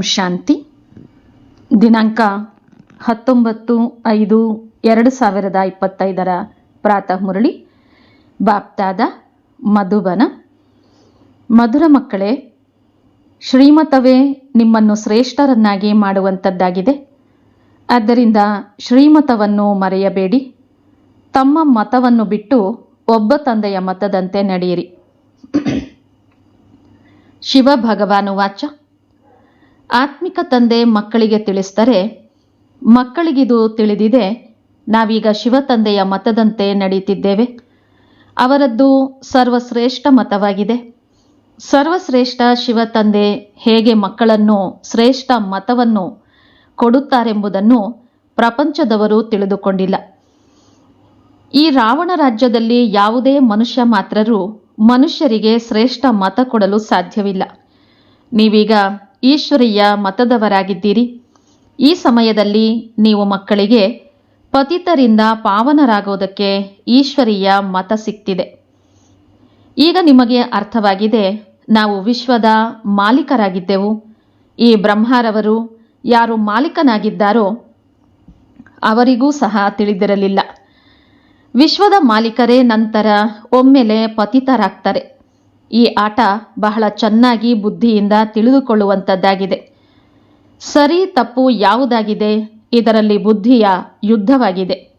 ಶಾಂತಿ. ದಿನಾಂಕ ಹತ್ತೊಂಬತ್ತು ಐದು ಎರಡು ಸಾವಿರದ ಇಪ್ಪತ್ತೈದರ ಪ್ರಾತಃ ಮುರಳಿ. ಬಾಪ್ತಾದ ಮಧುಬನ. ಮಧುರ ಮಕ್ಕಳೇ, ಶ್ರೀಮತವೇ, ನಿಮ್ಮನ್ನು ಶ್ರೇಷ್ಠರನ್ನಾಗಿ ಮಾಡುವಂಥದ್ದಾಗಿದೆ. ಆದ್ದರಿಂದ ಶ್ರೀಮತವನ್ನು ಮರೆಯಬೇಡಿ. ತಮ್ಮ ಮತವನ್ನು ಬಿಟ್ಟು ಒಬ್ಬ ತಂದೆಯ ಮತದಂತೆ ನಡೆಯಿರಿ. ಶಿವ ಭಗವಾನು ವಾಚ ಆತ್ಮಿಕ ತಂದೆ ಮಕ್ಕಳಿಗೆ ತಿಳಿಸ್ತಾರೆ, ಮಕ್ಕಳಿಗಿದು ತಿಳಿದಿದೆ, ನಾವೀಗ ಶಿವ ತಂದೆಯ ಮತದಂತೆ ನಡೆಯುತ್ತಿದ್ದೇವೆ ಅವರದ್ದು ಸರ್ವಶ್ರೇಷ್ಠ ಮತವಾಗಿದೆ. ಸರ್ವಶ್ರೇಷ್ಠ ಶಿವ ತಂದೆ ಹೇಗೆ ಮಕ್ಕಳನ್ನು ಶ್ರೇಷ್ಠ ಮತವನ್ನು ಕೊಡುತ್ತಾರೆಂಬುದನ್ನು ಪ್ರಪಂಚದವರು ತಿಳಿದುಕೊಂಡಿಲ್ಲ. ಈ ರಾವಣ ರಾಜ್ಯದಲ್ಲಿ ಯಾವುದೇ ಮನುಷ್ಯ ಮಾತ್ರರು ಮನುಷ್ಯರಿಗೆ ಶ್ರೇಷ್ಠ ಮತ ಕೊಡಲು ಸಾಧ್ಯವಿಲ್ಲ. ನೀವೀಗ ಈಶ್ವರೀಯ ಮತದವರಾಗಿದ್ದೀರಿ. ಈ ಸಮಯದಲ್ಲಿ ನೀವು ಮಕ್ಕಳಿಗೆ ಪತಿತರಿಂದ ಪಾವನರಾಗೋದಕ್ಕೆ ಈಶ್ವರೀಯ ಮತ ಸಿಕ್ತಿದೆ. ಈಗ ನಿಮಗೆ ಅರ್ಥವಾಗಿದೆ, ನಾವು ವಿಶ್ವದ ಮಾಲೀಕರಾಗಿದ್ದೆವು. ಈ ಬ್ರಹ್ಮಾರವರು ಯಾರು ಮಾಲೀಕನಾಗಿದ್ದಾರೋ ಅವರಿಗೂ ಸಹ ತಿಳಿದಿರಲಿಲ್ಲ. ವಿಶ್ವದ ಮಾಲೀಕರೇ ನಂತರ ಒಮ್ಮೆಲೆ ಪತಿತರಾಗ್ತಾರೆ. ಈ ಆಟ ಬಹಳ ಚೆನ್ನಾಗಿ ಬುದ್ಧಿಯಿಂದ ತಿಳಿದುಕೊಳ್ಳುವಂಥದ್ದಾಗಿದೆ. ಸರಿ ತಪ್ಪು ಯಾವುದಾಗಿದೆ? ಇದರಲ್ಲಿ ಬುದ್ಧಿಯ ಯುದ್ಧವಾಗಿದೆ.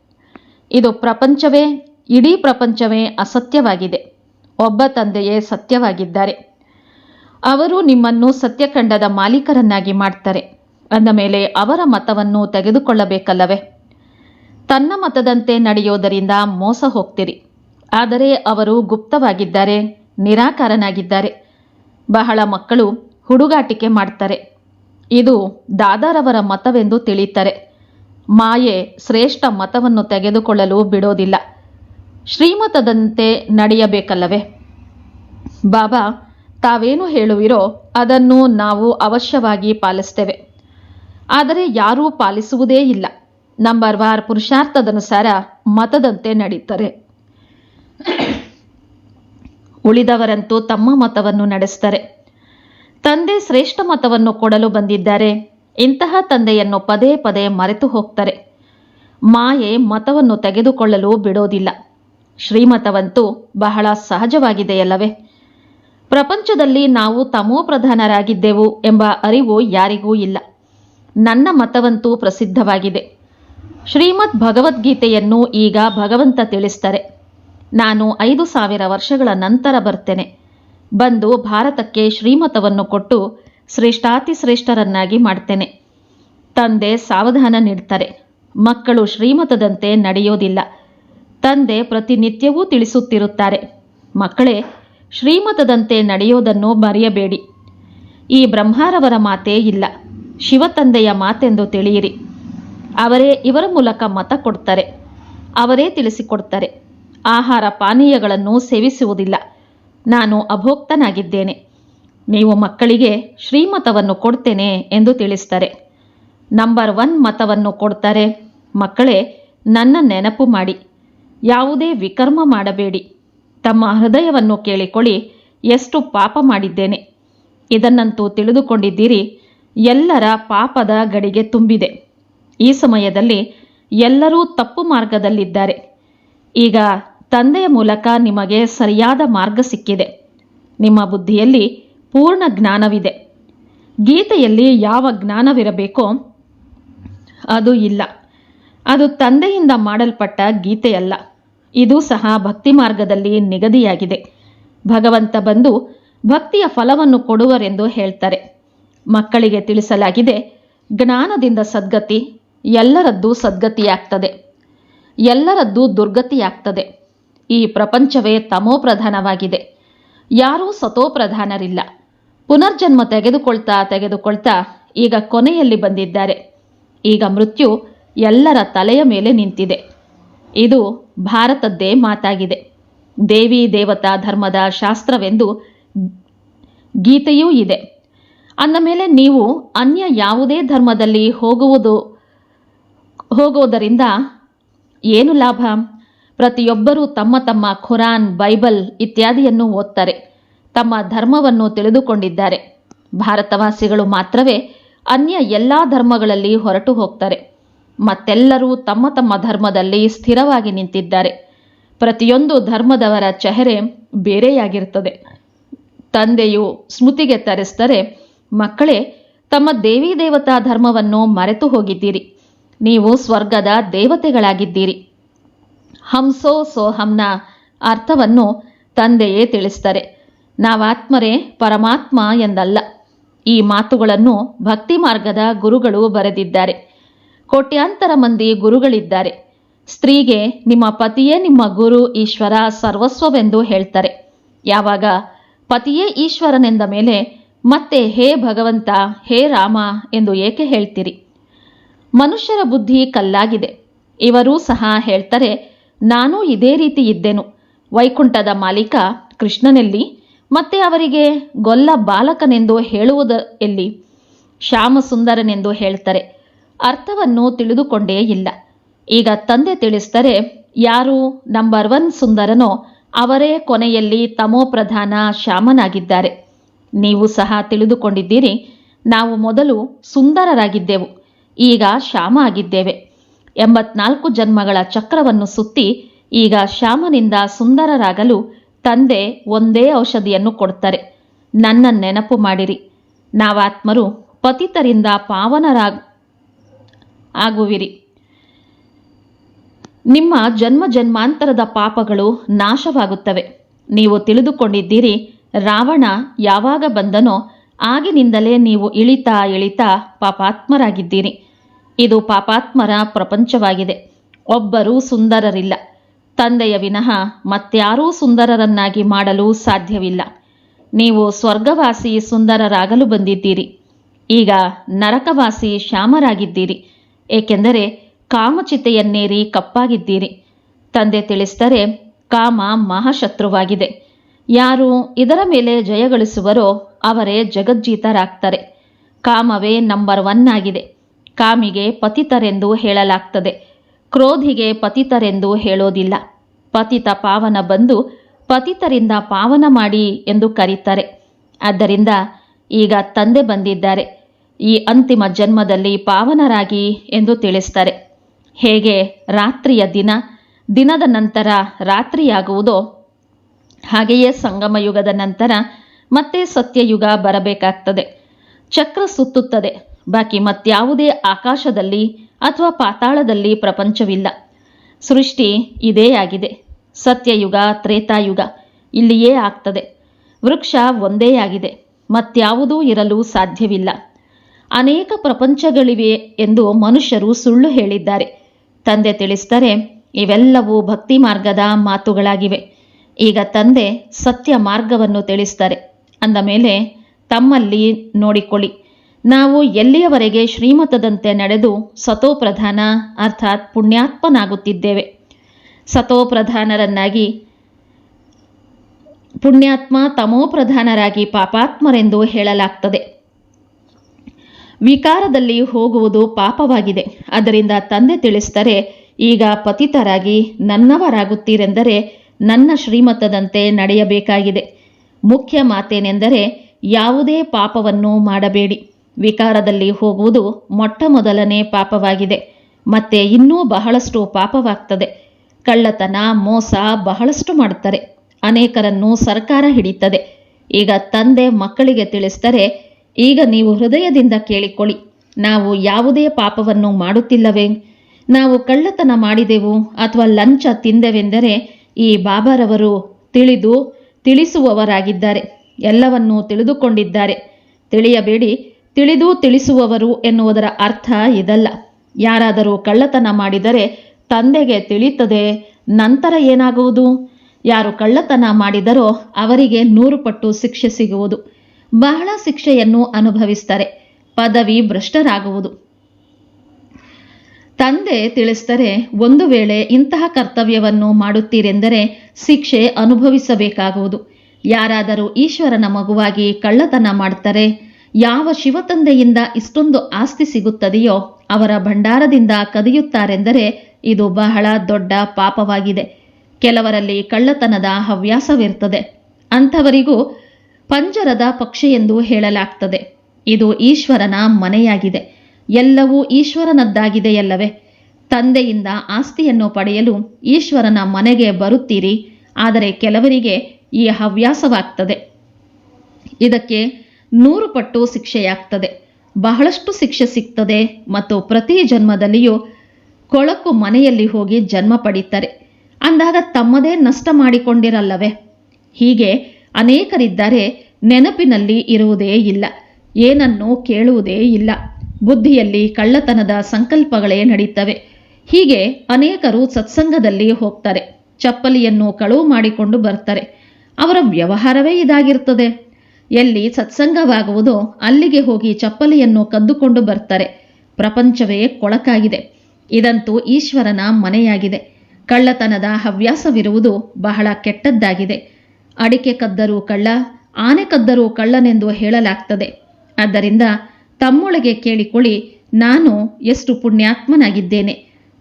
ಇದು ಪ್ರಪಂಚವೇ, ಇಡೀ ಪ್ರಪಂಚವೇ ಅಸತ್ಯವಾಗಿದೆ. ಒಬ್ಬ ತಂದೆಯೇ ಸತ್ಯವಾಗಿದ್ದಾರೆ. ಅವರು ನಿಮ್ಮನ್ನು ಸತ್ಯಖಂಡದ ಮಾಲೀಕರನ್ನಾಗಿ ಮಾಡ್ತಾರೆ. ಅಂದ ಮೇಲೆ ಅವರ ಮತವನ್ನು ತೆಗೆದುಕೊಳ್ಳಬೇಕಲ್ಲವೇ? ತನ್ನ ಮತದಂತೆ ನಡೆಯೋದರಿಂದ ಮೋಸ ಹೋಗ್ತೀರಿ. ಆದರೆ ಅವರು ಗುಪ್ತವಾಗಿದ್ದಾರೆ. ನಿರಾಕಾರನಾಗಿದ್ದಾರೆ. ಬಹಳ ಮಕ್ಕಳು ಹುಡುಗಾಟಿಕೆ ಮಾಡ್ತಾರೆ. ಇದು ದಾದಾರವರ ಮತವೆಂದು ತಿಳಿತಾರೆ ಮಾಯೆ ಶ್ರೇಷ್ಠ ಮತವನ್ನು ತೆಗೆದುಕೊಳ್ಳಲು ಬಿಡೋದಿಲ್ಲ. ಶ್ರೀಮತದಂತೆ ನಡೆಯಬೇಕಲ್ಲವೇ? ಬಾಬಾ, ತಾವೇನು ಹೇಳುವಿರೋ ಅದನ್ನು ನಾವು ಅವಶ್ಯವಾಗಿ ಪಾಲಿಸ್ತೇವೆ. ಆದರೆ ಯಾರೂ ಪಾಲಿಸುವುದೇ ಇಲ್ಲ. Number war ಪುರುಷಾರ್ಥದನುಸಾರ ಮತದಂತೆ ನಡೀತಾರೆ. ಉಳಿದವರಂತೂ ತಮ್ಮ ಮತವನ್ನು ನಡೆಸ್ತಾರೆ ತಂದೆ ಶ್ರೇಷ್ಠ ಮತವನ್ನು ಕೊಡಲು ಬಂದಿದ್ದಾರೆ. ಇಂತಹ ತಂದೆಯನ್ನು ಪದೇ ಪದೇ ಮರೆತು ಹೋಗ್ತಾರೆ. ಮಾಯೆ ಮತವನ್ನು ತೆಗೆದುಕೊಳ್ಳಲು ಬಿಡೋದಿಲ್ಲ. ಶ್ರೀಮತವಂತೂ ಬಹಳ ಸಹಜವಾಗಿದೆಯಲ್ಲವೇ? ಪ್ರಪಂಚದಲ್ಲಿ ನಾವು ತಮೋ ಪ್ರಧಾನರಾಗಿದ್ದೆವು ಎಂಬ ಅರಿವು ಯಾರಿಗೂ ಇಲ್ಲ. ನನ್ನ ಮತವಂತೂ ಪ್ರಸಿದ್ಧವಾಗಿದೆ. ಶ್ರೀಮದ್ ಭಗವದ್ಗೀತೆಯನ್ನು ಈಗ ಭಗವಂತ ತಿಳಿಸ್ತಾರೆ. ನಾನು ಐದು ಸಾವಿರ ವರ್ಷಗಳ ನಂತರ ಬರ್ತೇನೆ. ಬಂದು ಭಾರತಕ್ಕೆ ಶ್ರೀಮತವನ್ನು ಕೊಟ್ಟು ಶ್ರೇಷ್ಠಾತಿಶ್ರೇಷ್ಠರನ್ನಾಗಿ ಮಾಡ್ತೇನೆ. ತಂದೆ ಸಾವಧಾನ ನೀಡ್ತಾರೆ. ಮಕ್ಕಳು ಶ್ರೀಮತದಂತೆ ನಡೆಯೋದಿಲ್ಲ. ತಂದೆ ಪ್ರತಿನಿತ್ಯವೂ ತಿಳಿಸುತ್ತಿರುತ್ತಾರೆ. ಮಕ್ಕಳೇ, ಶ್ರೀಮತದಂತೆ ನಡೆಯೋದನ್ನು ಮರೆಯಬೇಡಿ. ಈ ಬ್ರಹ್ಮಾರವರ ಮಾತೇ ಇಲ್ಲ. ಶಿವತಂದೆಯ ಮಾತೆಂದು ತಿಳಿಯಿರಿ. ಅವರೇ ಇವರ ಮೂಲಕ ಮತ ಕೊಡ್ತಾರೆ. ಅವರೇ ತಿಳಿಸಿಕೊಡ್ತಾರೆ. ಆಹಾರ ಪಾನೀಯಗಳನ್ನು ಸೇವಿಸುವುದಿಲ್ಲ. ನಾನು ಅಭೋಕ್ತನಾಗಿದ್ದೇನೆ. ನೀವು ಮಕ್ಕಳಿಗೆ ಶ್ರೀಮತವನ್ನು ಕೊಡ್ತೇನೆ ಎಂದು ತಿಳಿಸ್ತಾರೆ ನಂಬರ್ ಒನ್ ಮತವನ್ನು ಕೊಡ್ತಾರೆ. ಮಕ್ಕಳೇ, ನನ್ನ ನೆನಪು ಮಾಡಿ. ಯಾವುದೇ ವಿಕರ್ಮ ಮಾಡಬೇಡಿ. ತಮ್ಮ ಹೃದಯವನ್ನು ಕೇಳಿಕೊಳ್ಳಿ. ಎಷ್ಟು ಪಾಪ ಮಾಡಿದ್ದೇನೆ. ಇದನ್ನಂತೂ ತಿಳಿದುಕೊಂಡಿದ್ದೀರಿ. ಎಲ್ಲರ ಪಾಪದ ಗಡಿಗೆ ತುಂಬಿದೆ. ಈ ಸಮಯದಲ್ಲಿ ಎಲ್ಲರೂ ತಪ್ಪು ಮಾರ್ಗದಲ್ಲಿದ್ದಾರೆ. ಈಗ ತಂದೆಯ ಮೂಲಕ ನಿಮಗೆ ಸರಿಯಾದ ಮಾರ್ಗ ಸಿಕ್ಕಿದೆ. ನಿಮ್ಮ ಬುದ್ಧಿಯಲ್ಲಿ ಪೂರ್ಣ ಜ್ಞಾನವಿದೆ. ಗೀತೆಯಲ್ಲಿ ಯಾವ ಜ್ಞಾನವಿರಬೇಕೋ ಅದು ಇಲ್ಲ. ಅದು ತಂದೆಯಿಂದ ಮಾಡಲ್ಪಟ್ಟ ಗೀತೆಯಲ್ಲ. ಇದು ಸಹ ಭಕ್ತಿ ಮಾರ್ಗದಲ್ಲಿ ನಿಗದಿಯಾಗಿದೆ. ಭಗವಂತ ಬಂದು ಭಕ್ತಿಯ ಫಲವನ್ನು ಕೊಡುವರೆಂದು ಹೇಳ್ತಾರೆ. ಮಕ್ಕಳಿಗೆ ತಿಳಿಸಲಾಗಿದೆ, ಜ್ಞಾನದಿಂದ ಸದ್ಗತಿ ಎಲ್ಲರದ್ದು ಸದ್ಗತಿಯಾಗ್ತದೆ. ಎಲ್ಲರದ್ದು ದುರ್ಗತಿಯಾಗ್ತದೆ. ಈ ಪ್ರಪಂಚವೇ ತಮೋಪ್ರಧಾನವಾಗಿದೆ ಯಾರೂ ಸತೋಪ್ರಧಾನರಿಲ್ಲ ಪುನರ್ಜನ್ಮ ತೆಗೆದುಕೊಳ್ತಾ ತೆಗೆದುಕೊಳ್ತಾ ಈಗ ಕೊನೆಯಲ್ಲಿ ಬಂದಿದ್ದಾರೆ. ಈಗ ಮೃತ್ಯು ಎಲ್ಲರ ತಲೆಯ ಮೇಲೆ ನಿಂತಿದೆ. ಇದು ಭಾರತದ್ದೇ ಮಾತಾಗಿದೆ. ದೇವಿ ದೇವತಾ ಧರ್ಮದ ಶಾಸ್ತ್ರವೆಂದು ಗೀತೆಯೂ ಇದೆ. ಅಂದ ಮೇಲೆ ನೀವು ಅನ್ಯ ಯಾವುದೇ ಧರ್ಮದಲ್ಲಿ ಹೋಗುವುದು, ಹೋಗುವುದರಿಂದ ಏನು ಲಾಭ? ಪ್ರತಿಯೊಬ್ಬರೂ ತಮ್ಮ ತಮ್ಮ ಖುರಾನ್, ಬೈಬಲ್ ಇತ್ಯಾದಿಯನ್ನು ಓದ್ತಾರೆ. ತಮ್ಮ ಧರ್ಮವನ್ನು ತಿಳಿದುಕೊಂಡಿದ್ದಾರೆ. ಭಾರತವಾಸಿಗಳು ಮಾತ್ರವೇ ಅನ್ಯ ಎಲ್ಲ ಧರ್ಮಗಳಲ್ಲಿ ಹೊರಟು ಹೋಗ್ತಾರೆ. ಮತ್ತೆಲ್ಲರೂ ತಮ್ಮ ತಮ್ಮ ಧರ್ಮದಲ್ಲಿ ಸ್ಥಿರವಾಗಿ ನಿಂತಿದ್ದಾರೆ. ಪ್ರತಿಯೊಂದು ಧರ್ಮದವರ ಚೆಹರೆ ಬೇರೆಯಾಗಿರ್ತದೆ ತಂದೆಯು ಸ್ಮೃತಿಗೆ ತರಿಸಿದರೆ, ಮಕ್ಕಳೇ, ತಮ್ಮ ದೇವಿ ದೇವತಾ ಧರ್ಮವನ್ನು ಮರೆತು ಹೋಗಿದ್ದೀರಿ. ನೀವು ಸ್ವರ್ಗದ ದೇವತೆಗಳಾಗಿದ್ದೀರಿ. ಹಂಸೋ ಸೋಹಂನ ಅರ್ಥವನ್ನು ತಂದೆಯೇ ತಿಳಿಸ್ತಾರೆ ನಾವಾತ್ಮರೇ ಪರಮಾತ್ಮ ಎಂದಲ್ಲ. ಈ ಮಾತುಗಳನ್ನು ಭಕ್ತಿ ಮಾರ್ಗದ ಗುರುಗಳು ಬರೆದಿದ್ದಾರೆ. ಕೋಟ್ಯಾಂತರ ಮಂದಿ ಗುರುಗಳಿದ್ದಾರೆ. ಸ್ತ್ರೀಗೆ ನಿಮ್ಮ ಪತಿಯೇ ನಿಮ್ಮ ಗುರು ಈಶ್ವರ ಸರ್ವಸ್ವವೆಂದು ಹೇಳ್ತಾರೆ. ಯಾವಾಗ ಪತಿಯೇ ಈಶ್ವರನೆಂದ ಮೇಲೆ ಮತ್ತೆ ಹೇ ಭಗವಂತ, ಹೇ ರಾಮ ಎಂದು ಏಕೆ ಹೇಳ್ತೀರಿ? ಮನುಷ್ಯರ ಬುದ್ಧಿ ಕಲ್ಲಾಗಿದೆ. ಇವರೂ ಸಹ ಹೇಳ್ತಾರೆ ನಾನು ಇದೇ ರೀತಿ ಇದ್ದೆನು. ವೈಕುಂಠದ ಮಾಲೀಕ ಕೃಷ್ಣನೆಲ್ಲಿ, ಮತ್ತೆ ಅವರಿಗೆ ಗೊಲ್ಲ ಬಾಲಕನೆಂದು ಹೇಳುವುದ ಎಲ್ಲಿ? ಶ್ಯಾಮಸುಂದರನೆಂದು ಹೇಳ್ತಾರೆ. ಅರ್ಥವನ್ನು ತಿಳಿದುಕೊಂಡೇ ಇಲ್ಲ. ಈಗ ತಂದೆ ತಿಳಿಸ್ತಾರೆ ಯಾರು ನಂಬರ್ ಒನ್ ಸುಂದರನೋ ಅವರೇ ಕೊನೆಯಲ್ಲಿ ತಮೋ ಪ್ರಧಾನ ಶ್ಯಾಮನಾಗಿದ್ದಾರೆ. ನೀವು ಸಹ ತಿಳಿದುಕೊಂಡಿದ್ದೀರಿ. ನಾವು ಮೊದಲು ಸುಂದರರಾಗಿದ್ದೆವು. ಈಗ ಶ್ಯಾಮ ಆಗಿದ್ದೇವೆ. ಎಂಬತ್ನಾಲ್ಕು ಜನ್ಮಗಳ ಚಕ್ರವನ್ನು ಸುತ್ತಿ ಈಗ ಶ್ಯಾಮನಿಂದ ಸುಂದರರಾಗಲು ತಂದೆ ಒಂದೇ ಔಷಧಿಯನ್ನು ಕೊಡ್ತಾರೆ. ನನ್ನ ನೆನಪು ಮಾಡಿರಿ. ನಾವಾತ್ಮರು ಪತಿತರಿಂದ ಪಾವನರಾಗ, ಆಗುವಿರಿ. ನಿಮ್ಮ ಜನ್ಮ ಜನ್ಮಾಂತರದ ಪಾಪಗಳು ನಾಶವಾಗುತ್ತವೆ. ನೀವು ತಿಳಿದುಕೊಂಡಿದ್ದೀರಿ, ರಾವಣ ಯಾವಾಗ ಬಂದನೋ ಆಗಿನಿಂದಲೇ ನೀವು ಇಳಿತಾ ಇಳಿತಾ ಪಾಪಾತ್ಮರಾಗಿದ್ದೀರಿ. ಇದು ಪಾಪಾತ್ಮರ ಪ್ರಪಂಚವಾಗಿದೆ. ಒಬ್ಬರೂ ಸುಂದರರಿಲ್ಲ. ತಂದೆಯ ವಿನಃ ಮತ್ಯಾರೂ ಸುಂದರರನ್ನಾಗಿ ಮಾಡಲು ಸಾಧ್ಯವಿಲ್ಲ. ನೀವು ಸ್ವರ್ಗವಾಸಿ ಸುಂದರರಾಗಲು ಬಂದಿದ್ದೀರಿ. ಈಗ ನರಕವಾಸಿ ಶ್ಯಾಮರಾಗಿದ್ದೀರಿ. ಏಕೆಂದರೆ ಕಾಮಚಿತೆಯನ್ನೇರಿ ಕಪ್ಪಾಗಿದ್ದೀರಿ. ತಂದೆ ತಿಳಿಸಿದರೆ ಕಾಮ ಮಹಾಶತ್ರುವಾಗಿದೆ. ಯಾರು ಇದರ ಮೇಲೆ ಜಯಗಳಿಸುವರೋ ಅವರೇ ಜಗಜ್ಜೀತರಾಗ್ತಾರೆ. ಕಾಮವೇ ನಂಬರ್ ಒನ್ ಆಗಿದೆ. ಕಾಮಿಗೆ ಪತಿತರೆಂದು ಹೇಳಲಾಗ್ತದೆ. ಕ್ರೋಧಿಗೆ ಪತಿತರೆಂದು ಹೇಳೋದಿಲ್ಲ. ಪತಿತ ಪಾವನ ಬಂದು, ಪತಿತರಿಂದ ಪಾವನ ಮಾಡಿ ಎಂದು ಕರೀತಾರೆ. ಆದ್ದರಿಂದ ಈಗ ತಂದೆ ಬಂದಿದ್ದಾರೆ. ಈ ಅಂತಿಮ ಜನ್ಮದಲ್ಲಿ ಪಾವನರಾಗಿ ಎಂದು ತಿಳಿಸ್ತಾರೆ. ಹೇಗೆ ರಾತ್ರಿಯ ದಿನ, ದಿನದ ನಂತರ ರಾತ್ರಿಯಾಗುವುದೋ ಹಾಗೆಯೇ ಸಂಗಮ ಯುಗದ ನಂತರ ಮತ್ತೆ ಸತ್ಯಯುಗ ಬರಬೇಕಾಗ್ತದೆ. ಚಕ್ರ ಸುತ್ತುತ್ತದೆ. ಬಾಕಿ ಮತ್ಯಾವುದೇ ಆಕಾಶದಲ್ಲಿ ಅಥವಾ ಪಾತಾಳದಲ್ಲಿ ಪ್ರಪಂಚವಿಲ್ಲ. ಸೃಷ್ಟಿ ಇದೇ ಆಗಿದೆ. ಸತ್ಯಯುಗ, ತ್ರೇತಾಯುಗ, ಇಲ್ಲಿಯೇ ಆಗ್ತದೆ. ವೃಕ್ಷ ಒಂದೇ ಆಗಿದೆ. ಮತ್ಯಾವುದೂ ಇರಲು ಸಾಧ್ಯವಿಲ್ಲ. ಅನೇಕ ಪ್ರಪಂಚಗಳಿವೆ ಎಂದು ಮನುಷ್ಯರು ಸುಳ್ಳು ಹೇಳಿದ್ದಾರೆ. ತಂದೆ ತಿಳಿಸ್ತಾರೆ ಇವೆಲ್ಲವೂ ಭಕ್ತಿ ಮಾರ್ಗದ ಮಾತುಗಳಾಗಿವೆ. ಈಗ ತಂದೆ ಸತ್ಯ ಮಾರ್ಗವನ್ನು ತಿಳಿಸ್ತಾರೆ ಅಂದ ಮೇಲೆ, ತಮ್ಮಲ್ಲಿ ನೋಡಿಕೊಳ್ಳಿ. ನಾವು ಎಲ್ಲಿಯವರೆಗೆ ಶ್ರೀಮತದಂತೆ ನಡೆದು ಸತೋಪ್ರಧಾನ ಅರ್ಥಾತ್ ಪುಣ್ಯಾತ್ಮನಾಗುತ್ತಿದ್ದೇವೆ. ಸತೋಪ್ರಧಾನರನ್ನಾಗಿ ಪುಣ್ಯಾತ್ಮ ತಮೋಪ್ರಧಾನರಾಗಿ ಪಾಪಾತ್ಮರೆಂದು ಹೇಳಲಾಗ್ತದೆ. ವಿಕಾರದಲ್ಲಿ ಹೋಗುವುದು ಪಾಪವಾಗಿದೆ. ಅದರಿಂದ ತಂದೆ ತಿಳಿಸ್ತಾರೆ ಈಗ ಪತಿತರಾಗಿ ನನ್ನವರಾಗುತ್ತೀರೆಂದರೆ ನನ್ನ ಶ್ರೀಮತದಂತೆ ನಡೆಯಬೇಕಾಗಿದೆ. ಮುಖ್ಯ ಮಾತೇನೆಂದರೆ ಯಾವುದೇ ಪಾಪವನ್ನು ಮಾಡಬೇಡಿ. ವಿಕಾರದಲ್ಲಿ ಹೋಗುವುದು ಮೊಟ್ಟ ಮೊದಲನೇ ಪಾಪವಾಗಿದೆ. ಮತ್ತೆ ಇನ್ನೂ ಬಹಳಷ್ಟು ಪಾಪವಾಗ್ತದೆ. ಕಳ್ಳತನ, ಮೋಸ ಬಹಳಷ್ಟು ಮಾಡುತ್ತಾರೆ. ಅನೇಕರನ್ನು ಸರ್ಕಾರ ಹಿಡಿತದೆ ಈಗ ತಂದೆ ಮಕ್ಕಳಿಗೆ ತಿಳಿಸ್ತಾರೆ ಈಗ ನೀವು ಹೃದಯದಿಂದ ಕೇಳಿಕೊಳ್ಳಿ. ನಾವು ಯಾವುದೇ ಪಾಪವನ್ನು ಮಾಡುತ್ತಿಲ್ಲವೇ? ನಾವು ಕಳ್ಳತನ ಮಾಡಿದೆವು ಅಥವಾ ಲಂಚ ತಿಂದೆವೆಂದರೆ, ಈ ಬಾಬಾರವರು ತಿಳಿದು ತಿಳಿಸುವವರಾಗಿದ್ದಾರೆ. ಎಲ್ಲವನ್ನೂ ತಿಳಿದುಕೊಂಡಿದ್ದಾರೆ. ತಿಳಿಯಬೇಡಿ. ತಿಳಿದು ತಿಳಿಸುವವರು ಎನ್ನುವುದರ ಅರ್ಥ ಇದಲ್ಲ. ಯಾರಾದರೂ ಕಳ್ಳತನ ಮಾಡಿದರೆ ತಂದೆಗೆ ತಿಳಿತದೆ, ನಂತರ ಏನಾಗುವುದು? ಯಾರು ಕಳ್ಳತನ ಮಾಡಿದರೋ ಅವರಿಗೆ ನೂರು ಪಟ್ಟು ಶಿಕ್ಷೆ ಸಿಗುವುದು. ಬಹಳ ಶಿಕ್ಷೆಯನ್ನು ಅನುಭವಿಸ್ತಾರೆ ಪದವಿ ಭ್ರಷ್ಟರಾಗುವುದು. ತಂದೆ ತಿಳಿಸ್ತಾರೆ ಒಂದು ವೇಳೆ ಇಂತಹ ಕರ್ತವ್ಯವನ್ನು ಮಾಡುತ್ತೀರೆಂದರೆ ಶಿಕ್ಷೆ ಅನುಭವಿಸಬೇಕಾಗುವುದು. ಯಾರಾದರೂ ಈಶ್ವರನ ಮಗುವಾಗಿ ಕಳ್ಳತನ ಮಾಡ್ತಾರೆ ಯಾವ ಶಿವತಂದೆಯಿಂದ ಇಷ್ಟೊಂದು ಆಸ್ತಿ ಸಿಗುತ್ತದೆಯೋ ಅವರ ಭಂಡಾರದಿಂದ ಕದಿಯುತ್ತಾರೆಂದರೆ ಇದು ಬಹಳ ದೊಡ್ಡ ಪಾಪವಾಗಿದೆ. ಕೆಲವರಲ್ಲಿ ಕಳ್ಳತನದ ಹವ್ಯಾಸವಿರ್ತದೆ ಅಂಥವರಿಗೂ ಪಂಜರದ ಪಕ್ಷಿ ಎಂದು ಹೇಳಲಾಗ್ತದೆ. ಇದು ಈಶ್ವರನ ಮನೆಯಾಗಿದೆ. ಎಲ್ಲವೂ ಈಶ್ವರನದ್ದಾಗಿದೆಯಲ್ಲವೇ? ತಂದೆಯಿಂದ ಆಸ್ತಿಯನ್ನು ಪಡೆಯಲು ಈಶ್ವರನ ಮನೆಗೆ ಬರುತ್ತೀರಿ. ಆದರೆ ಕೆಲವರಿಗೆ ಈ ಹವ್ಯಾಸವಾಗ್ತದೆ. ಇದಕ್ಕೆ ನೂರು ಪಟ್ಟು ಶಿಕ್ಷೆಯಾಗ್ತದೆ. ಬಹಳಷ್ಟು ಶಿಕ್ಷೆ ಸಿಗ್ತದೆ ಮತ್ತು ಪ್ರತಿ ಜನ್ಮದಲ್ಲಿಯೂ ಕೊಳಕು ಮನೆಯಲ್ಲಿ ಹೋಗಿ ಜನ್ಮ ಪಡೀತಾರೆ. ಅಂದಾಗ ತಮ್ಮದೇ ನಷ್ಟ ಮಾಡಿಕೊಂಡಿರಲ್ಲವೇ? ಹೀಗೆ ಅನೇಕರಿದ್ದಾರೆ ನೆನಪಿನಲ್ಲಿ ಇರುವುದೇ ಇಲ್ಲ, ಏನನ್ನು ಕೇಳುವುದೇ ಇಲ್ಲ. ಬುದ್ಧಿಯಲ್ಲಿ ಕಳ್ಳತನದ ಸಂಕಲ್ಪಗಳೇ ನಡೀತವೆ. ಹೀಗೆ ಅನೇಕರು ಸತ್ಸಂಗದಲ್ಲಿ ಹೋಗ್ತಾರೆ. ಚಪ್ಪಲಿಯನ್ನು ಕಳುವು ಮಾಡಿಕೊಂಡು ಬರ್ತಾರೆ. ಅವರ ವ್ಯವಹಾರವೇ ಇದಾಗಿರ್ತದೆ. ಎಲ್ಲಿ ಸತ್ಸಂಗವಾಗುವುದೋ ಅಲ್ಲಿಗೆ ಹೋಗಿ ಚಪ್ಪಲಿಯನ್ನು ಕದ್ದುಕೊಂಡು ಬರ್ತಾರೆ. ಪ್ರಪಂಚವೇ ಕೊಳಕಾಗಿದೆ. ಇದಂತೂ ಈಶ್ವರನ ಮನೆಯಾಗಿದೆ. ಕಳ್ಳತನದ ಹವ್ಯಾಸವಿರುವುದು ಬಹಳ ಕೆಟ್ಟದ್ದಾಗಿದೆ. ಅಡಿಕೆ ಕದ್ದರೂ ಕಳ್ಳ, ಆನೆ ಕದ್ದರೂ ಕಳ್ಳನೆಂದು ಹೇಳಲಾಗ್ತದೆ. ಆದ್ದರಿಂದ ತಮ್ಮೊಳಗೆ ಕೇಳಿಕೊಳ್ಳಿ, ನಾನು ಎಷ್ಟು ಪುಣ್ಯಾತ್ಮನಾಗಿದ್ದೇನೆ.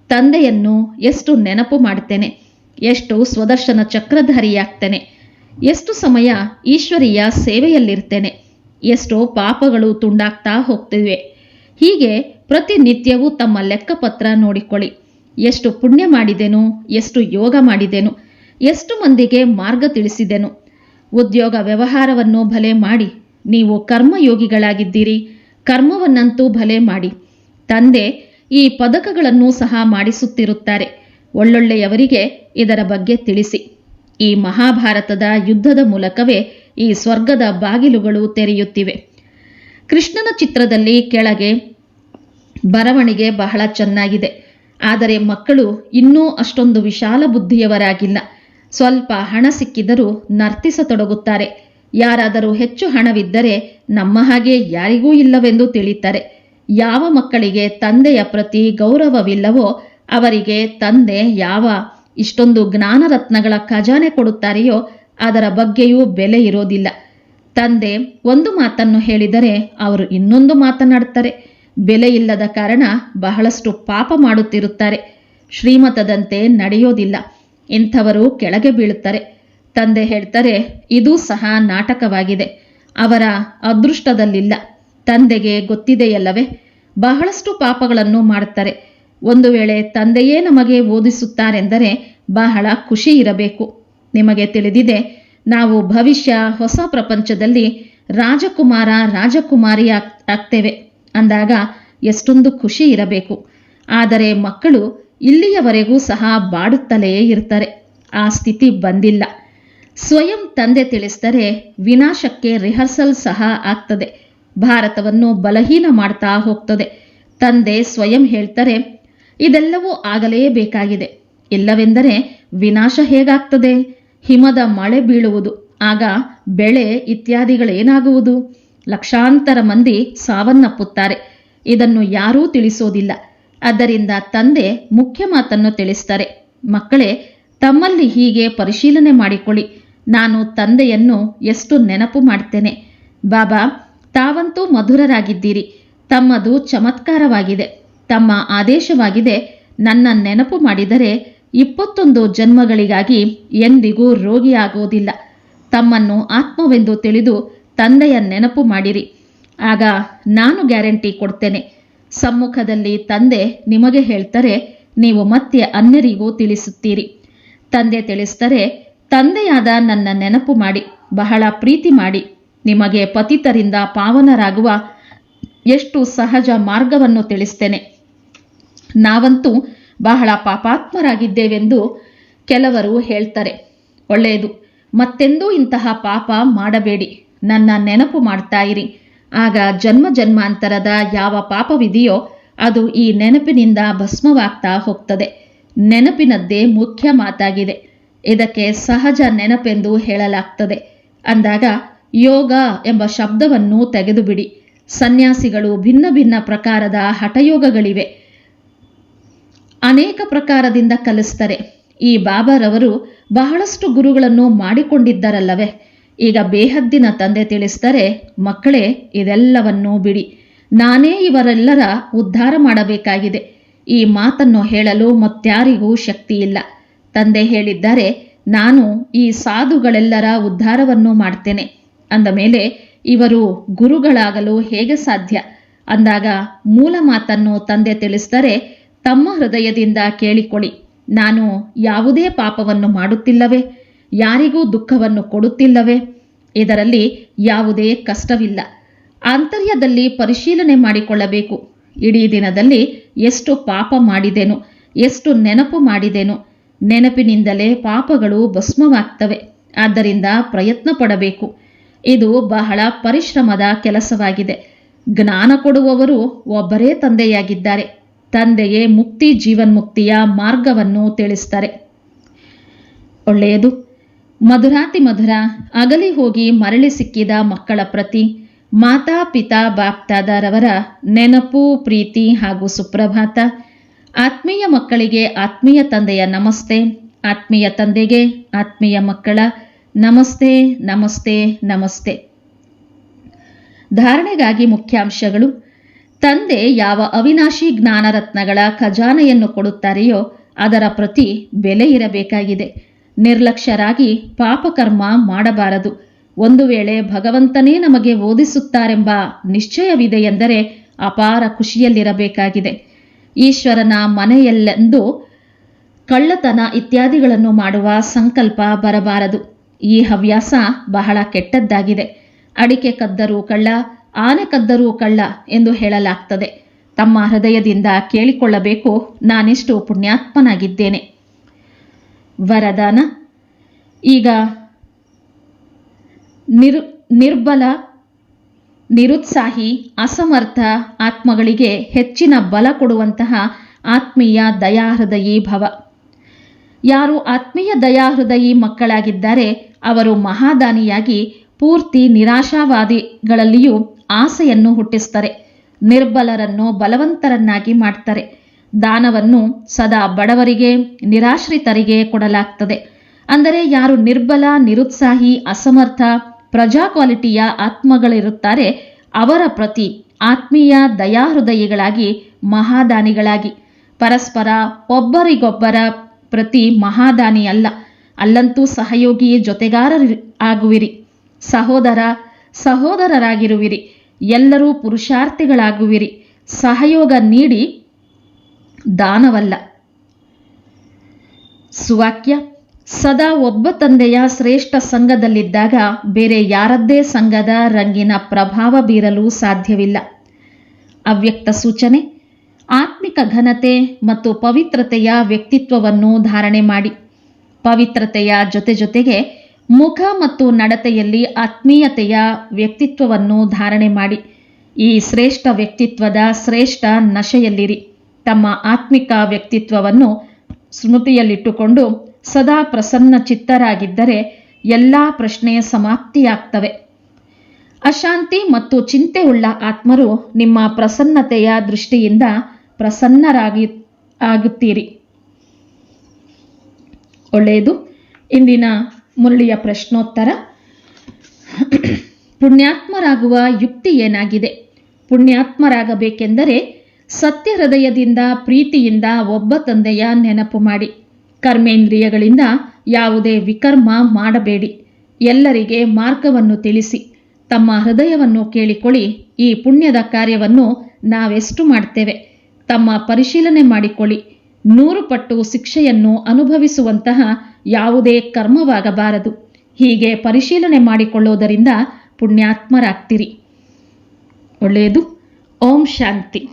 ತಂದೆಯನ್ನು ಎಷ್ಟು ನೆನಪು ಮಾಡ್ತೇನೆ. ಎಷ್ಟು ಸ್ವದರ್ಶನ ಚಕ್ರಧಾರಿಯಾಗ್ತೇನೆ. ಎಷ್ಟು ಸಮಯ ಈಶ್ವರಿಯ ಸೇವೆಯಲ್ಲಿರ್ತೇನೆ? ಎಷ್ಟೋ ಪಾಪಗಳು ತುಂಡಾಗ್ತಾ ಹೋಗ್ತಿವೆ. ಹೀಗೆ ಪ್ರತಿನಿತ್ಯವೂ ತಮ್ಮ ಲೆಕ್ಕಪತ್ರ ನೋಡಿಕೊಳ್ಳಿ. ಎಷ್ಟು ಪುಣ್ಯ ಮಾಡಿದೆನು, ಎಷ್ಟು ಯೋಗ ಮಾಡಿದೆನು, ಎಷ್ಟು ಮಂದಿಗೆ ಮಾರ್ಗ ತಿಳಿಸಿದೆನು. ಉದ್ಯೋಗ ವ್ಯವಹಾರವನ್ನು ಭಲೆ ಮಾಡಿ, ನೀವು ಕರ್ಮಯೋಗಿಗಳಾಗಿದ್ದೀರಿ, ಕರ್ಮವನ್ನಂತೂ ಭಲೆ ಮಾಡಿ. ತಂದೆ ಈ ಪದಕಗಳನ್ನು ಸಹ ಮಾಡಿಸುತ್ತಿರುತ್ತಾರೆ. ಒಳ್ಳೊಳ್ಳೆಯವರಿಗೆ ಇದರ ಬಗ್ಗೆ ತಿಳಿಸಿ. ಈ ಮಹಾಭಾರತದ ಯುದ್ಧದ ಮೂಲಕವೇ ಈ ಸ್ವರ್ಗದ ಬಾಗಿಲುಗಳು ತೆರೆಯುತ್ತಿವೆ. ಕೃಷ್ಣನ ಚಿತ್ರದಲ್ಲಿ ಕೆಳಗೆ ಬರವಣಿಗೆ ಬಹಳ ಚೆನ್ನಾಗಿದೆ. ಆದರೆ ಮಕ್ಕಳು ಇನ್ನೂ ಅಷ್ಟೊಂದು ವಿಶಾಲ ಬುದ್ಧಿಯವರಾಗಿಲ್ಲ. ಸ್ವಲ್ಪ ಹಣ ಸಿಕ್ಕಿದರೂ ನರ್ತಿಸತೊಡಗುತ್ತಾರೆ. ಯಾರಾದರೂ ಹೆಚ್ಚು ಹಣವಿದ್ದರೆ ನಮ್ಮ ಹಾಗೆ ಯಾರಿಗೂ ಇಲ್ಲವೆಂದು ತಿಳಿತಾರೆ ಯಾವ ಮಕ್ಕಳಿಗೆ ತಂದೆಯ ಪ್ರತಿ ಗೌರವವಿಲ್ಲವೋ ಅವರಿಗೆ ತಂದೆ ಯಾವ ಇಷ್ಟೊಂದು ಜ್ಞಾನರತ್ನಗಳ ಖಜಾನೆ ಕೊಡುತ್ತಾರೆಯೋ ಅದರ ಬಗ್ಗೆಯೂ ಬೆಲೆ ಇರೋದಿಲ್ಲ. ತಂದೆ ಒಂದು ಮಾತನ್ನು ಹೇಳಿದರೆ ಅವರು ಇನ್ನೊಂದು ಮಾತನಾಡ್ತಾರೆ ಬೆಲೆ ಇಲ್ಲದ ಕಾರಣ ಬಹಳಷ್ಟು ಪಾಪ ಮಾಡುತ್ತಿರುತ್ತಾರೆ. ಶ್ರೀಮತದಂತೆ ನಡೆಯೋದಿಲ್ಲ. ಇಂಥವರು ಕೆಳಗೆ ಬೀಳುತ್ತಾರೆ. ತಂದೆ ಹೇಳ್ತಾರೆ, ಇದೂ ಸಹ ನಾಟಕವಾಗಿದೆ. ಅವರ ಅದೃಷ್ಟದಲ್ಲಿಲ್ಲ. ತಂದೆಗೆ ಗೊತ್ತಿದೆಯಲ್ಲವೇ? ಬಹಳಷ್ಟು ಪಾಪಗಳನ್ನು ಮಾಡುತ್ತಾರೆ. ಒಂದು ವೇಳೆ ತಂದೆಯೇ ನಮಗೆ ಓದಿಸುತ್ತಾರೆಂದರೆ ಬಹಳ ಖುಷಿ ಇರಬೇಕು. ನಿಮಗೆ ತಿಳಿದಿದೆ, ನಾವು ಭವಿಷ್ಯ ಹೊಸ ಪ್ರಪಂಚದಲ್ಲಿ ರಾಜಕುಮಾರ ರಾಜಕುಮಾರಿ ಆಗ್ ಆಗ್ತೇವೆ ಅಂದಾಗ ಎಷ್ಟೊಂದು ಖುಷಿ ಇರಬೇಕು. ಆದರೆ ಮಕ್ಕಳು ಇಲ್ಲಿಯವರೆಗೂ ಸಹ ಬಾಡುತ್ತಲೇ ಇರ್ತಾರೆ ಆ ಸ್ಥಿತಿ ಬಂದಿಲ್ಲ. ಸ್ವಯಂ ತಂದೆ ತಿಳಿಸಿದರೆ ವಿನಾಶಕ್ಕೆ ರಿಹರ್ಸಲ್ ಸಹ ಆಗ್ತದೆ. ಭಾರತವನ್ನು ಬಲಹೀನ ಮಾಡ್ತಾ ಹೋಗ್ತದೆ. ತಂದೆ ಸ್ವಯಂ ಹೇಳ್ತಾರೆ ಇದೆಲ್ಲವೂ ಆಗಲೇಬೇಕಾಗಿದೆ. ಇಲ್ಲವೆಂದರೆ ವಿನಾಶ ಹೇಗಾಗ್ತದೆ? ಹಿಮದ ಮಳೆ ಬೀಳುವುದು, ಆಗ ಬೆಳೆ ಇತ್ಯಾದಿಗಳೇನಾಗುವುದು? ಲಕ್ಷಾಂತರ ಮಂದಿ ಸಾವನ್ನಪ್ಪುತ್ತಾರೆ. ಇದನ್ನು ಯಾರೂ ತಿಳಿಸೋದಿಲ್ಲ. ಅದರಿಂದ ತಂದೆ ಮುಖ್ಯ ಮಾತನ್ನು ತಿಳಿಸ್ತಾರೆ. ಮಕ್ಕಳೇ, ತಮ್ಮಲ್ಲಿ ಹೀಗೆ ಪರಿಶೀಲನೆ ಮಾಡಿಕೊಳ್ಳಿ. ನಾನು ತಂದೆಯನ್ನು ಎಷ್ಟು ನೆನಪು ಮಾಡ್ತೇನೆ. ಬಾಬಾ, ತಾವಂತೂ ಮಧುರರಾಗಿದ್ದೀರಿ. ತಮ್ಮದು ಚಮತ್ಕಾರವಾಗಿದೆ. ತಮ್ಮ ಆದೇಶವಾಗಿದೆ. ನನ್ನ ನೆನಪು ಮಾಡಿದರೆ, ಇಪ್ಪತ್ತೊಂದು ಜನ್ಮಗಳಿಗಾಗಿ ಎಂದಿಗೂ ರೋಗಿಯಾಗುವುದಿಲ್ಲ ತಮ್ಮನ್ನು ಆತ್ಮವೆಂದು ತಿಳಿದು ತಂದೆಯ ನೆನಪು ಮಾಡಿರಿ. ಆಗ ನಾನು ಗ್ಯಾರಂಟಿ ಕೊಡ್ತೇನೆ. ಸಮ್ಮುಖದಲ್ಲಿ ತಂದೆ ನಿಮಗೆ ಹೇಳ್ತಾರೆ, ನೀವು ಮತ್ತೆ ಅನ್ಯರಿಗೂ ತಿಳಿಸುತ್ತೀರಿ. ತಂದೆ ತಿಳಿಸ್ತಾರೆ, ತಂದೆಯಾದ ನನ್ನ ನೆನಪು ಮಾಡಿ, ಬಹಳ ಪ್ರೀತಿ ಮಾಡಿ. ನಿಮಗೆ ಪತಿತರಿಂದ ಪಾವನರಾಗುವ ಎಷ್ಟು ಸಹಜ ಮಾರ್ಗವನ್ನು ತಿಳಿಸ್ತೇನೆ. ನಾವಂತೂ ಬಹಳ ಪಾಪಾತ್ಮರಾಗಿದ್ದೇವೆಂದು ಕೆಲವರು ಹೇಳ್ತಾರೆ. ಒಳ್ಳೆಯದು. ಮತ್ತೆಂದೂ ಇಂತಹ ಪಾಪ ಮಾಡಬೇಡಿ. ನನ್ನ ನೆನಪು ಮಾಡ್ತಾ ಇರಿ. ಆಗ ಜನ್ಮ ಜನ್ಮಾಂತರದ ಯಾವ ಪಾಪವಿದೆಯೋ ಅದು ಈ ನೆನಪಿನಿಂದ ಭಸ್ಮವಾಗ್ತಾ ಹೋಗ್ತದೆ. ನೆನಪಿನದ್ದೇ ಮುಖ್ಯ ಮಾತಾಗಿದೆ. ಇದಕ್ಕೆ ಸಹಜ ನೆನಪೆಂದು ಹೇಳಲಾಗ್ತದೆ. ಅಂದಾಗ ಯೋಗ ಎಂಬ ಶಬ್ದವನ್ನು ತೆಗೆದುಬಿಡಿ. ಸನ್ಯಾಸಿಗಳು ಭಿನ್ನ ಭಿನ್ನ ಪ್ರಕಾರದ ಹಠಯೋಗಗಳಿವೆ. ಅನೇಕ ಪ್ರಕಾರದಿಂದ ಕಲಿಸ್ತಾರೆ. ಈ ಬಾಬಾರವರು ಬಹಳಷ್ಟು ಗುರುಗಳನ್ನು ಮಾಡಿಕೊಂಡಿದ್ದಾರಲ್ಲವೇ? ಈಗ ಬೇಹದ್ದಿನ ತಂದೆ ತಿಳಿಸ್ತಾರೆ ಮಕ್ಕಳೇ, ಇದೆಲ್ಲವನ್ನೂ ಬಿಡಿ. ನಾನೇ ಇವರೆಲ್ಲರ ಉದ್ಧಾರ ಮಾಡಬೇಕಾಗಿದೆ. ಈ ಮಾತನ್ನು ಹೇಳಲು ಮತ್ಯಾರಿಗೂ ಶಕ್ತಿ ಇಲ್ಲ ತಂದೆ ಹೇಳಿದ್ದಾರೆ, ನಾನು ಈ ಸಾಧುಗಳೆಲ್ಲರ ಉದ್ಧಾರವನ್ನು ಮಾಡ್ತೇನೆ. ಅಂದ ಮೇಲೆ, ಇವರು ಗುರುಗಳಾಗಲು ಹೇಗೆ ಸಾಧ್ಯ? ಅಂದಾಗ ಮೂಲ ಮಾತನ್ನು ತಂದೆ ತಿಳಿಸಿದರೆ ತಮ್ಮ ಹೃದಯದಿಂದ ಕೇಳಿಕೊಳ್ಳಿ. ನಾನು ಯಾವುದೇ ಪಾಪವನ್ನು ಮಾಡುತ್ತಿಲ್ಲವೇ? ಯಾರಿಗೂ ದುಃಖವನ್ನು ಕೊಡುತ್ತಿಲ್ಲವೇ? ಇದರಲ್ಲಿ ಯಾವುದೇ ಕಷ್ಟವಿಲ್ಲ. ಆಂತರ್ಯದಲ್ಲಿ ಪರಿಶೀಲನೆ ಮಾಡಿಕೊಳ್ಳಬೇಕು. ಇಡೀ ದಿನದಲ್ಲಿ ಎಷ್ಟು ಪಾಪ ಮಾಡಿದೆನು, ಎಷ್ಟು ನೆನಪು ಮಾಡಿದೆನು, ನೆನಪಿನಿಂದಲೇ ಪಾಪಗಳು ಭಸ್ಮವಾಗ್ತವೆ. ಆದ್ದರಿಂದ ಪ್ರಯತ್ನ ಪಡಬೇಕು ಇದು ಬಹಳ ಪರಿಶ್ರಮದ ಕೆಲಸವಾಗಿದೆ. ಜ್ಞಾನ ಕೊಡುವವರು ಒಬ್ಬರೇ ತಂದೆಯಾಗಿದ್ದಾರೆ. ತಂದೆಯೇ ಮುಕ್ತಿ ಜೀವನ್ಮುಕ್ತಿಯ ಮಾರ್ಗವನ್ನು ತಿಳಿಸ್ತಾರೆ. ಒಳ್ಳೆಯದು. ಮಧುರಾತಿ ಮಧುರ, ಅಗಲಿ ಹೋಗಿ ಮರಳಿ ಸಿಕ್ಕಿದ ಮಕ್ಕಳ ಪ್ರತಿ ಮಾತಾ ಪಿತಾ ಬಾಪ್ತಾದರವರ ನೆನಪು, ಪ್ರೀತಿ ಹಾಗೂ ಸುಪ್ರಭಾತ. ಆತ್ಮೀಯ ಮಕ್ಕಳಿಗೆ ಆತ್ಮೀಯ ತಂದೆಯ ನಮಸ್ತೆ, ಆತ್ಮೀಯ ತಂದೆಗೆ ಆತ್ಮೀಯ ಮಕ್ಕಳ ನಮಸ್ತೆ ನಮಸ್ತೆ ನಮಸ್ತೆ. ಧಾರಣೆಗಾಗಿ ಮುಖ್ಯಾಂಶಗಳು. ತಂದೆ ಯಾವ ಅವಿನಾಶಿ ಜ್ಞಾನರತ್ನಗಳ ಖಜಾನೆಯನ್ನು ಕೊಡುತ್ತಾರೆಯೋ ಅದರ ಪ್ರತಿ ಬೆಲೆ ಇರಬೇಕಾಗಿದೆ. ನಿರ್ಲಕ್ಷ್ಯರಾಗಿ ಪಾಪಕರ್ಮ ಮಾಡಬಾರದು. ಒಂದು ವೇಳೆ ಭಗವಂತನೇ ನಮಗೆ ಓದಿಸುತ್ತಾರೆಂಬ ನಿಶ್ಚಯವಿದೆ ಎಂದರೆ ಅಪಾರ ಖುಷಿಯಲ್ಲಿರಬೇಕಾಗಿದೆ. ಈಶ್ವರನ ಮನೆಯಲ್ಲೆಂದು ಕಳ್ಳತನ ಇತ್ಯಾದಿಗಳನ್ನು ಮಾಡುವ ಸಂಕಲ್ಪ ಬರಬಾರದು. ಈ ಹವ್ಯಾಸ ಬಹಳ ಕೆಟ್ಟದ್ದಾಗಿದೆ. ಅಡಿಕೆ ಕದ್ದರೂ ಕಳ್ಳ ಆನೆ ಕದ್ದರೂ ಕಳ್ಳ ಎಂದು ಹೇಳಲಾಗ್ತದೆ. ತಮ್ಮ ಹೃದಯದಿಂದ ಕೇಳಿಕೊಳ್ಳಬೇಕು, ನಾನೆಷ್ಟು ಪುಣ್ಯಾತ್ಮನಾಗಿದ್ದೇನೆ. ವರದಾನ. ಈಗ ನಿರ್, ನಿರ್ಬಲ, ನಿರುತ್ಸಾಹಿ, ಅಸಮರ್ಥ ಆತ್ಮಗಳಿಗೆ ಹೆಚ್ಚಿನ ಬಲ ಕೊಡುವಂತಹ ಆತ್ಮೀಯ ದಯಾಹೃದಯಿ ಭವ. ಯಾರು ಆತ್ಮೀಯ ದಯಾಹೃದಯಿ ಮಕ್ಕಳಾಗಿದ್ದಾರೆ, ಅವರು ಮಹಾದಾನಿಯಾಗಿ ಪೂರ್ತಿ ನಿರಾಶಾವಾದಿಗಳಲ್ಲಿಯೂ ಆಸೆಯನ್ನು ಹುಟ್ಟಿಸ್ತಾರೆ ನಿರ್ಬಲರನ್ನು ಬಲವಂತರನ್ನಾಗಿ ಮಾಡ್ತಾರೆ. ದಾನವನ್ನು ಸದಾ ಬಡವರಿಗೆ, ನಿರಾಶ್ರಿತರಿಗೆ ಕೊಡಲಾಗ್ತದೆ. ಅಂದರೆ ಯಾರು ನಿರ್ಬಲ, ನಿರುತ್ಸಾಹಿ, ಅಸಮರ್ಥ ಪ್ರಜಾ ಕ್ವಾಲಿಟಿಯ ಆತ್ಮಗಳಿರುತ್ತಾರೆ, ಅವರ ಪ್ರತಿ ಆತ್ಮೀಯ ದಯಾಹೃದಯಿಗಳಾಗಿ ಮಹಾದಾನಿಗಳಾಗಿ. ಪರಸ್ಪರ ಒಬ್ಬರಿಗೊಬ್ಬರ ಪ್ರತಿ ಮಹಾದಾನಿ ಅಲ್ಲ ಅಲ್ಲಂತೂ ಸಹಯೋಗಿ ಜೊತೆಗಾರರು ಆಗುವಿರಿ. ಸಹೋದರ ಸಹೋದರರಾಗಿರುವಿರಿ. ಎಲ್ಲರೂ ಪುರುಷಾರ್ಥಿಗಳಾಗುವಿರಿ. ಸಹಯೋಗ ನೀಡಿ ದಾನವಲ್ಲ. ಸುವಾಕ್ಯ, ಸದಾ ಒಬ್ಬ ತಂದೆಯ ಶ್ರೇಷ್ಠ ಸಂಘದಲ್ಲಿದ್ದಾಗ ಬೇರೆ ಯಾರದ್ದೇ ಸಂಘದ ರಂಗಿನ ಪ್ರಭಾವ ಬೀರಲು ಸಾಧ್ಯವಿಲ್ಲ. ಅವ್ಯಕ್ತ ಸೂಚನೆ, ಆತ್ಮಿಕ ಘನತೆ ಮತ್ತು ಪವಿತ್ರತೆಯ ವ್ಯಕ್ತಿತ್ವವನ್ನು ಧಾರಣೆ ಮಾಡಿ. ಪವಿತ್ರತೆಯ ಜೊತೆ ಜೊತೆಗೆ ಮುಖ ಮತ್ತು ನಡತೆಯಲ್ಲಿ ಆತ್ಮೀಯತೆಯ ವ್ಯಕ್ತಿತ್ವವನ್ನು ಧಾರಣೆ ಮಾಡಿ. ಈ ಶ್ರೇಷ್ಠ ವ್ಯಕ್ತಿತ್ವದ ಶ್ರೇಷ್ಠ ನಶೆಯಲ್ಲಿರಿ. ತಮ್ಮ ಆತ್ಮಿಕ ವ್ಯಕ್ತಿತ್ವವನ್ನು ಸ್ಮೃತಿಯಲ್ಲಿಟ್ಟುಕೊಂಡು ಸದಾ ಪ್ರಸನ್ನ ಚಿತ್ತರಾಗಿದ್ದರೆ ಎಲ್ಲ ಪ್ರಶ್ನೆ ಸಮಾಪ್ತಿಯಾಗ್ತವೆ. ಅಶಾಂತಿ ಮತ್ತು ಚಿಂತೆ ಉಳ್ಳ ಆತ್ಮರು ನಿಮ್ಮ ಪ್ರಸನ್ನತೆಯ ದೃಷ್ಟಿಯಿಂದ ಪ್ರಸನ್ನರಾಗಿ ಆಗುತ್ತೀರಿ. ಒಳ್ಳೆಯದು. ಇಂದಿನ ಮುರಳಿಯ ಪ್ರಶ್ನೋತ್ತರ. ಪುಣ್ಯಾತ್ಮರಾಗುವ ಯುಕ್ತಿ ಏನಾಗಿದೆ? ಪುಣ್ಯಾತ್ಮರಾಗಬೇಕೆಂದರೆ ಸತ್ಯ ಹೃದಯದಿಂದ ಪ್ರೀತಿಯಿಂದ ಒಬ್ಬ ತಂದೆಯ ನೆನಪು ಮಾಡಿ. ಕರ್ಮೇಂದ್ರಿಯಗಳಿಂದ ಯಾವುದೇ ವಿಕರ್ಮ ಮಾಡಬೇಡಿ. ಎಲ್ಲರಿಗೆ ಮಾರ್ಗವನ್ನು ತಿಳಿಸಿ. ತಮ್ಮ ಹೃದಯವನ್ನು ಕೇಳಿಕೊಳ್ಳಿ. ಈ ಪುಣ್ಯದ ಕಾರ್ಯವನ್ನು ನಾವೆಷ್ಟು ಮಾಡ್ತೇವೆ? ತಮ್ಮ ಪರಿಶೀಲನೆ ಮಾಡಿಕೊಳ್ಳಿ. ನೂರು ಪಟ್ಟು ಶಿಕ್ಷೆಯನ್ನು ಅನುಭವಿಸುವಂತಹ ಯಾವುದೇ ಕರ್ಮವಾಗಬಾರದು. ಹೀಗೆ ಪರಿಶೀಲನೆ ಮಾಡಿಕೊಳ್ಳುವುದರಿಂದ ಪುಣ್ಯಾತ್ಮರಾಗ್ತಿರಿ. ಒಳ್ಳೆಯದು. ಓಂ ಶಾಂತಿ.